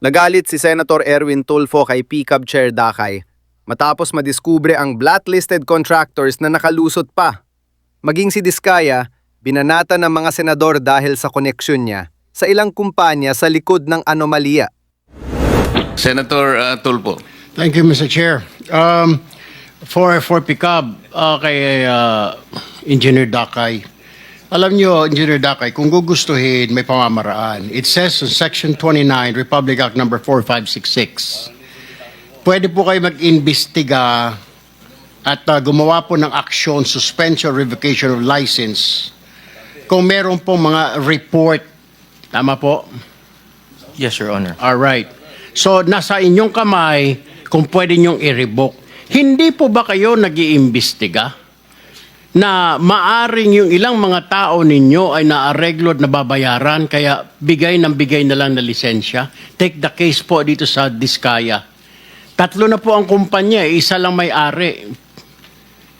Nagalit si Senator Erwin Tulfo kay PCAB Chair Dakay matapos madiskubre ang blacklisted contractors na nakalusot pa. Maging si Diskaya, binanata ng mga senador dahil sa koneksyon niya sa ilang kumpanya sa likod ng anomalya. Senator uh, Tulpo. Thank you, Mr. Chair. Um, for for pickup uh, kay uh, Engineer Dakay. Alam nyo, Engineer Dakay, kung gugustuhin, may pamamaraan. It says in Section 29, Republic Act Number 4566, pwede po kayo mag-imbestiga at uh, gumawa po ng action, suspension, revocation of license kung meron po mga report. Tama po? Yes, Your Honor. All right. So, nasa inyong kamay kung pwede nyong i-revoke. Hindi po ba kayo nag-iimbestiga na maaring yung ilang mga tao ninyo ay naareglo at nababayaran kaya bigay ng bigay na lang na lisensya? Take the case po dito sa Diskaya. Tatlo na po ang kumpanya, eh, isa lang may-ari.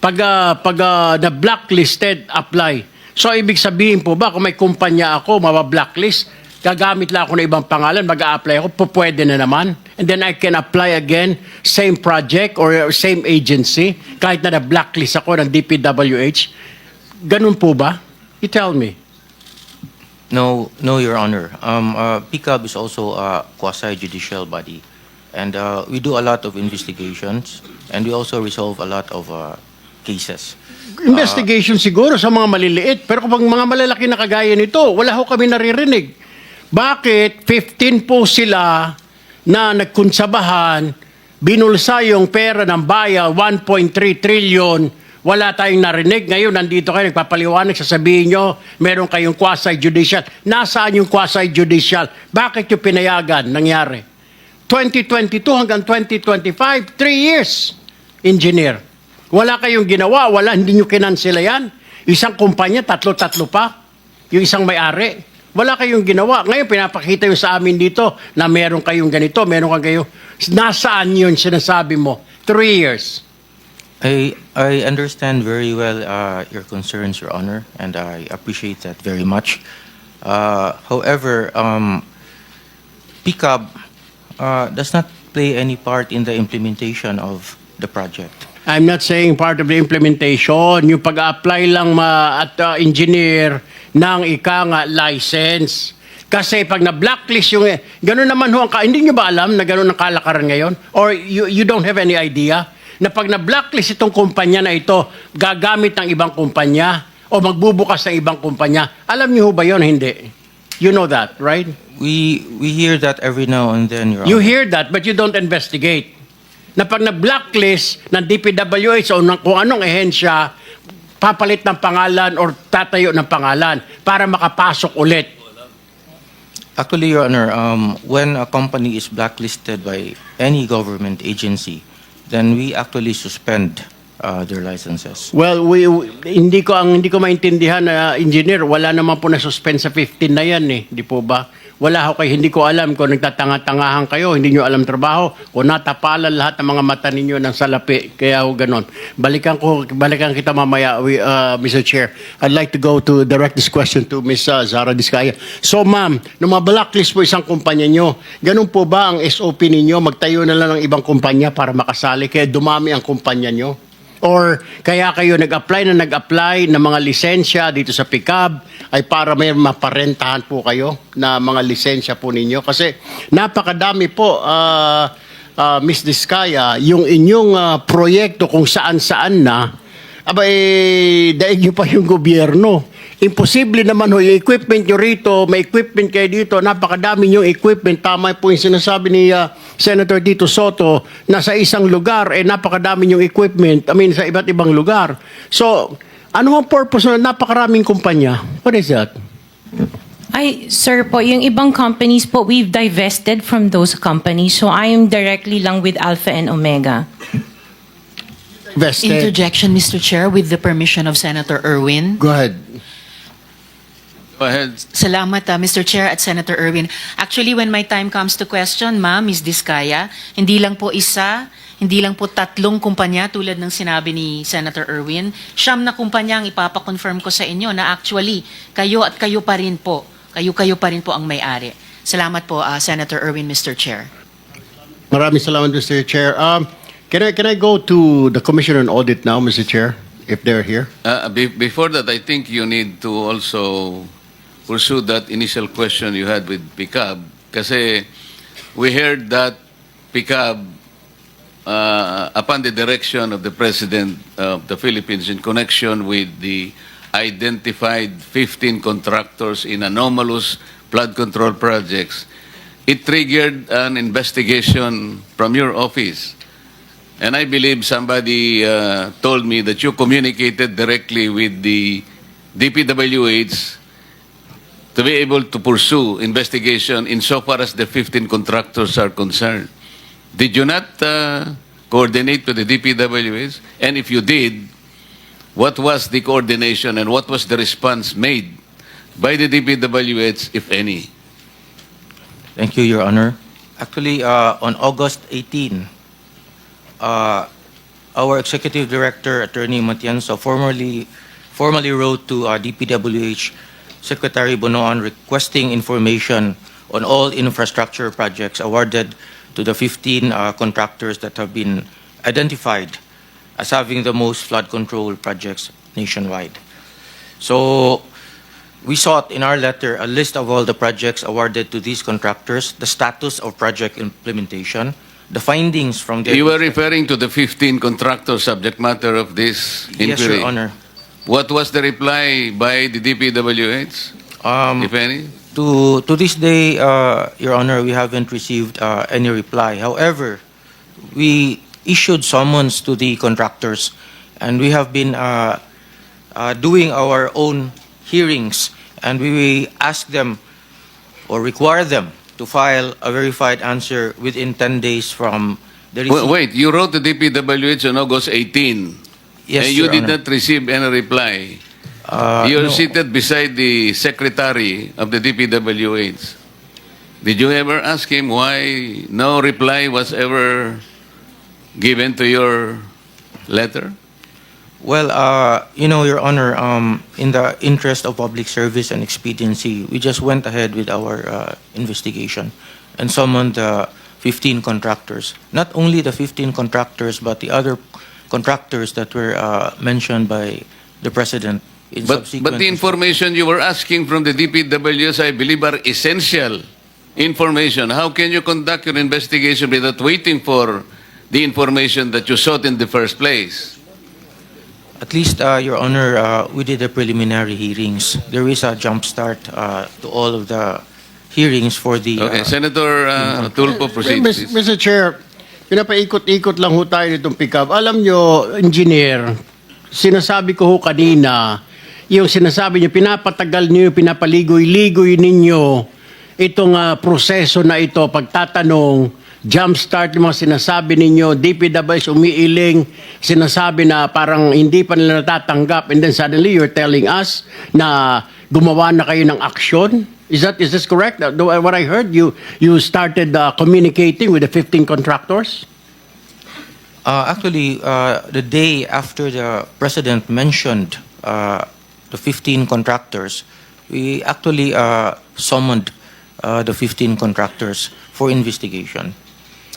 Pag, ah, pag ah, na blacklisted, apply. So, ibig sabihin po ba, kung may kumpanya ako, mabablacklist, gagamit lang ako ng ibang pangalan, mag apply ako, po pwede na naman. And then I can apply again, same project or same agency, kahit na na-blacklist ako ng DPWH. Ganun po ba? You tell me. No, no, Your Honor. Um, uh, PCAB is also a quasi-judicial body. And uh, we do a lot of investigations and we also resolve a lot of uh, cases. Investigation siguro sa mga maliliit, pero kapag mga malalaki na kagaya nito, wala ho kami naririnig. Bakit 15 po sila na nagkunsabahan, binulsa yung pera ng baya, 1.3 trillion, wala tayong narinig. Ngayon, nandito kayo, nagpapaliwanag, sasabihin nyo, meron kayong quasi-judicial. Nasaan yung quasi-judicial? Bakit yung pinayagan nangyari? 2022 hanggang 2025, three years, engineer. Wala kayong ginawa, wala, hindi nyo kinansela yan. Isang kumpanya, tatlo-tatlo pa. Yung isang may-ari. Wala kayong ginawa. Ngayon, pinapakita yung sa amin dito na meron kayong ganito, meron kang kayo. Nasaan yun sinasabi mo? Three years. I, I understand very well uh, your concerns, Your Honor, and I appreciate that very much. Uh, however, um, PCAB uh, does not play any part in the implementation of the project. I'm not saying part of the implementation, yung pag-apply lang ma at uh, engineer ng ika nga license. Kasi pag na-blacklist yung, gano'n naman ho, ang ka- hindi nyo ba alam na gano'n ang kalakaran ngayon? Or you, you don't have any idea? Na pag na-blacklist itong kumpanya na ito, gagamit ng ibang kumpanya o magbubukas ng ibang kumpanya. Alam niyo ho ba yon Hindi. You know that, right? We, we hear that every now and then, Your You Honor. hear that, but you don't investigate. Na pag na-blacklist ng DPWH o ng kung anong ehensya, papalit ng pangalan or tatayo ng pangalan para makapasok ulit. Actually, Your Honor, um, when a company is blacklisted by any government agency, then we actually suspend uh, their licenses. Well, we, we- hindi ko ang hindi ko maintindihan na engineer, wala naman po na suspend sa 15 na yan eh, di po ba? Wala ho kayo, hindi ko alam kung nagtatanga-tangahan kayo, hindi nyo alam trabaho, o natapalan lahat ng mga mata ninyo ng salapi, kaya ho ganon. Balikan ko, balikan kita mamaya, we, uh, Mr. Chair. I'd like to go to direct this question to Ms. uh, Zara Diskaya. So ma'am, nung mablacklist po isang kumpanya nyo, ganun po ba ang SOP ninyo? Magtayo na lang ng ibang kumpanya para makasali, kaya dumami ang kumpanya nyo? Or kaya kayo nag-apply na nag-apply ng mga lisensya dito sa PICAB ay para may maparentahan po kayo na mga lisensya po ninyo. Kasi napakadami po, uh, uh, Miss Diskaya, yung inyong ah, proyekto kung saan-saan na, abay, daig nyo pa yung gobyerno. Imposible naman ho, yung equipment nyo rito, may equipment kayo dito, napakadami yung equipment. Tama po yung sinasabi ni ah, Senator Tito Soto na sa isang lugar, eh napakadami yung equipment, I mean sa iba't ibang lugar. So, ano ang purpose na napakaraming kumpanya? What is that? Ay, sir po, yung ibang companies po, we've divested from those companies. So I am directly lang with Alpha and Omega. Vested. Interjection, Mr. Chair, with the permission of Senator Irwin. Go ahead. Go ahead. Salamat, uh, Mr. Chair at Senator Irwin. Actually, when my time comes to question, ma'am, Ms. Diskaya, hindi lang po isa, hindi lang po tatlong kumpanya tulad ng sinabi ni Senator Irwin. Siyam na kumpanya ang ipapakonfirm ko sa inyo na actually, kayo at kayo pa rin po, kayo-kayo pa rin po ang may-ari. Salamat po, ah, Senator Erwin, Mr. Chair. Maraming salamat, Mr. Chair. Um, can I can I go to the Commission on Audit now, Mr. Chair, if they're here? Uh, be- before that, I think you need to also pursue that initial question you had with PICAB. Kasi we heard that PICAB, uh, upon the direction of the President of the Philippines in connection with the identified 15 contractors in anomalous flood control projects, it triggered an investigation from your office. And I believe somebody uh, told me that you communicated directly with the DPWH to be able to pursue investigation insofar as the 15 contractors are concerned. Did you not uh, coordinate with the DPWH? And if you did, what was the coordination and what was the response made by the DPWH, if any? Thank you, Your Honor. Actually, uh, on August 18, uh, our Executive Director, Attorney Matienzo, formally, formally wrote to uh, DPWH Secretary Bonoan requesting information on all infrastructure projects awarded to the 15 uh, contractors that have been identified as having the most flood control projects nationwide. So we sought in our letter a list of all the projects awarded to these contractors, the status of project implementation, the findings from the... You were referring to the 15 contractors subject matter of this inquiry. Yes, Your Honor. What was the reply by the DPWH, Um, if any? To, to this day, uh, Your Honor, we haven't received uh, any reply. However, we issued summons to the contractors, and we have been uh, uh, doing our own hearings, and we ask them or require them to file a verified answer within 10 days from the Wait, receipt. wait, you wrote to DPWH on August 18, Yes, and you Your did Honor. not receive any reply. Uh, You're no. seated beside the secretary of the DPWH. Did you ever ask him why no reply was ever given to your letter? Well, uh, you know, Your Honor, um, in the interest of public service and expediency, we just went ahead with our uh, investigation and summoned the 15 contractors. Not only the 15 contractors, but the other contractors that were uh, mentioned by the President in But, subsequent... but the information you were asking from the DPWs, I believe, are essential information. How can you conduct your investigation without waiting for the information that you sought in the first place? At least, uh, Your Honor, uh, we did the preliminary hearings. There is a jump start uh, to all of the hearings for the... Okay, uh, Senator uh, Tulfo, proceed, Mis- please. Mr. Chair, pinapaikot-ikot lang ho tayo nitong pick-up. Alam nyo, engineer, sinasabi ko ho kanina, yung sinasabi nyo, pinapatagal nyo, pinapaligoy-ligoy ninyo itong ah, proseso na ito, pagtatanong, jumpstart yung mga sinasabi ninyo, DPWS umiiling, sinasabi na parang hindi pa nila natatanggap, and then suddenly you're telling us na gumawa na kayo ng aksyon? Is that is this correct? Do- What I heard, you you started uh, communicating with the 15 contractors? Uh, actually, uh, the day after the president mentioned uh, the 15 contractors, we actually uh, summoned uh, the 15 contractors for investigation.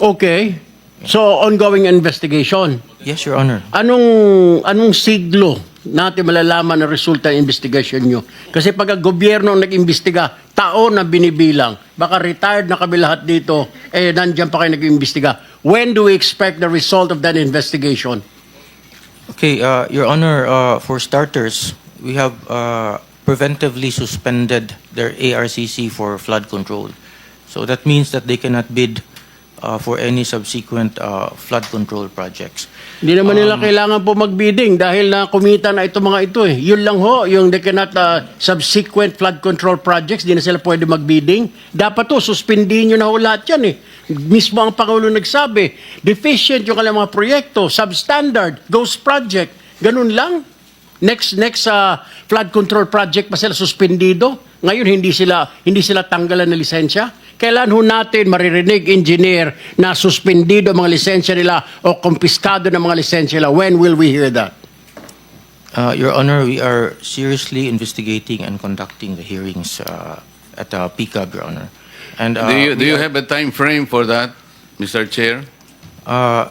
Okay. So ongoing investigation. Yes, Your Honor. Anong anong siglo natin malalaman ang resulta ng investigation nyo? Kasi pag ang gobyerno ang nag-imbestiga, taon na binibilang. Baka retired na kami lahat dito, eh nandiyan pa kayo nag-imbestiga. When do we expect the result of that investigation? Okay, uh, Your Honor, uh, for starters, we have uh, preventively suspended their ARCC for flood control. So that means that they cannot bid uh, for any subsequent uh, flood control projects. Hindi naman nila kailangan po magbidding dahil na kumita na ito mga ito eh. Yun lang ho, yung they cannot uh, subsequent flood control projects, di na sila pwede magbidding. Dapat to, suspindihin nyo na ho lahat yan eh. Mismo ang Pangulo nagsabi, deficient yung kanilang mga proyekto, substandard, ghost project, ganun lang. Next next uh, flood control project pa sila suspendido. Ngayon hindi sila hindi sila tanggalan ng lisensya. Kailan ho natin maririnig engineer na suspendido ang mga lisensya nila o kumpiskado ng mga lisensya nila? When will we hear that? Uh, Your Honor, we are seriously investigating and conducting the hearings uh, at uh, PCAB, Your Honor. And uh, do you, do you have a time frame for that, Mr. Chair? Uh,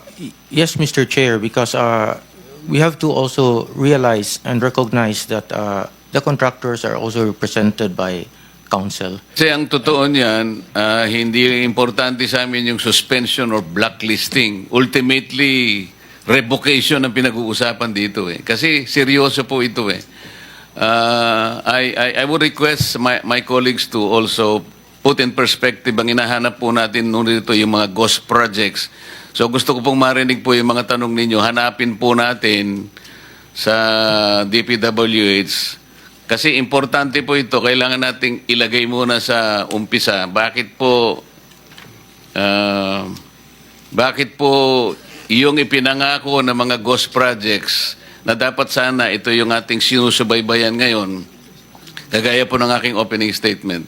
yes, Mr. Chair, because uh, we have to also realize and recognize that uh, the contractors are also represented by council. Kasi ang totoo niyan, ah, hindi importante sa amin yung suspension or blacklisting. Ultimately, revocation ang pinag-uusapan dito eh. Kasi seryoso po ito eh. Ah, I, I, I would request my, my colleagues to also put in perspective ang hinahanap po natin nung dito yung mga ghost projects. So gusto ko pong marinig po yung mga tanong ninyo. Hanapin po natin sa DPWH kasi importante po ito, kailangan nating ilagay muna sa umpisa. Bakit po ah, bakit po yung ipinangako ng mga ghost projects na dapat sana ito yung ating sinusubaybayan ngayon, kagaya po ng aking opening statement.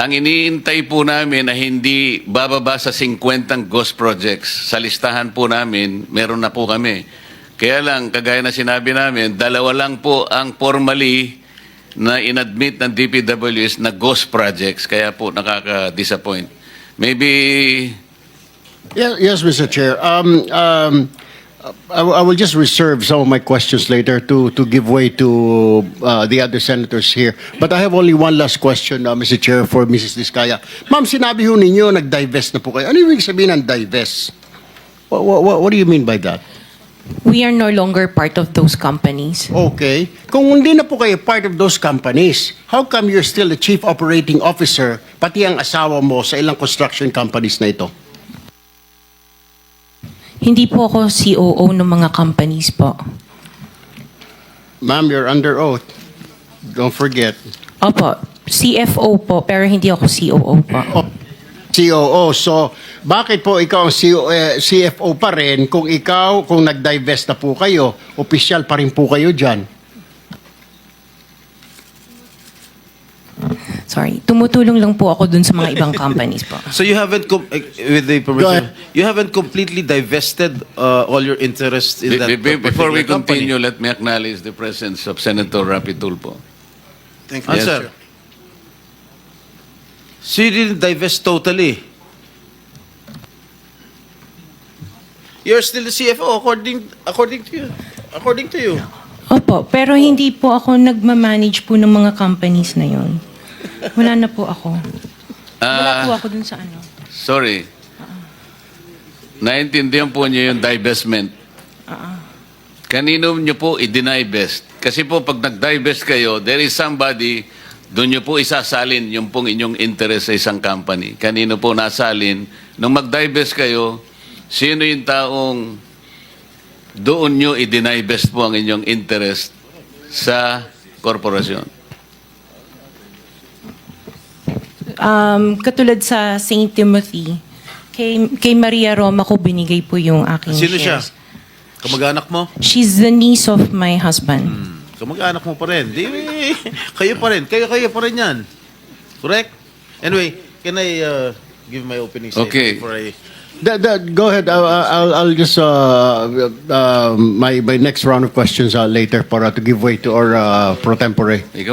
Ang iniintay po namin na hindi bababa sa 50 ghost projects. Sa listahan po namin, meron na po kami. Kaya lang, kagaya na sinabi namin, dalawa lang po ang formally na inadmit ng DPWS na ghost projects. Kaya po nakaka-disappoint. Maybe Yes, yes, Mr. Chair. Um, um, I, I will just reserve some of my questions later to, to give way to uh, the other senators here. But I have only one last question, uh, Mr. Chair, for Mrs. Diskaya. Ma'am, sinabi ho ninyo, nag-divest na po kayo. Ano ibig sabihin ng divest? What, what, what do you mean by that? We are no longer part of those companies. Okay. Kung hindi na po kayo part of those companies, how come you're still the chief operating officer, pati ang asawa mo sa ilang construction companies na ito? Hindi po ako COO ng mga companies po. Ma'am, you're under oath. Don't forget. Opo, CFO po, pero hindi ako COO po. Oh, COO. So, bakit po ikaw ang CO, eh, CFO pa rin kung ikaw, kung nag-divest na po kayo, official pa rin po kayo dyan? Sorry, tumutulong lang po ako dun sa mga ibang companies po. So you haven't, com- eh, with the permission, you haven't completely divested uh, all your interests in be- that be- be- before we company. continue, let me acknowledge the presence of Senator Rapi Tulfo. Thank Yes, Answer. So you didn't divest totally. You're still the CFO according according to you. According to you. Opo, pero hindi po ako nagmamanage po ng mga companies na yon. Wala na po ako. Wala po Ah, ako dun sa ano. sorry. Naintindihan po niyo yung divestment. Kanino niyo po i-divest? Kasi po pag nag-divest kayo, there is somebody, doon niyo po isasalin yung pong inyong interest sa isang company. Kanino po nasalin? Nung mag-divest kayo, sino yung taong doon niyo i-divest po ang inyong interest sa korporasyon? Um, katulad sa St. Timothy, kay, kay Maria Roma ko binigay po yung aking Sino siya? shares. Kamag-anak mo? She's the niece of my husband. Kamag-anak mo pa rin. Di, kayo pa rin. Kayo, kayo pa rin yan. Correct? Anyway, can I uh, give my opening statement Okay. before I... That, that, go ahead. I'll, I'll, I'll just, uh, uh, my, my next round of questions uh, later para to give way to our uh, pro tempore. Ikaw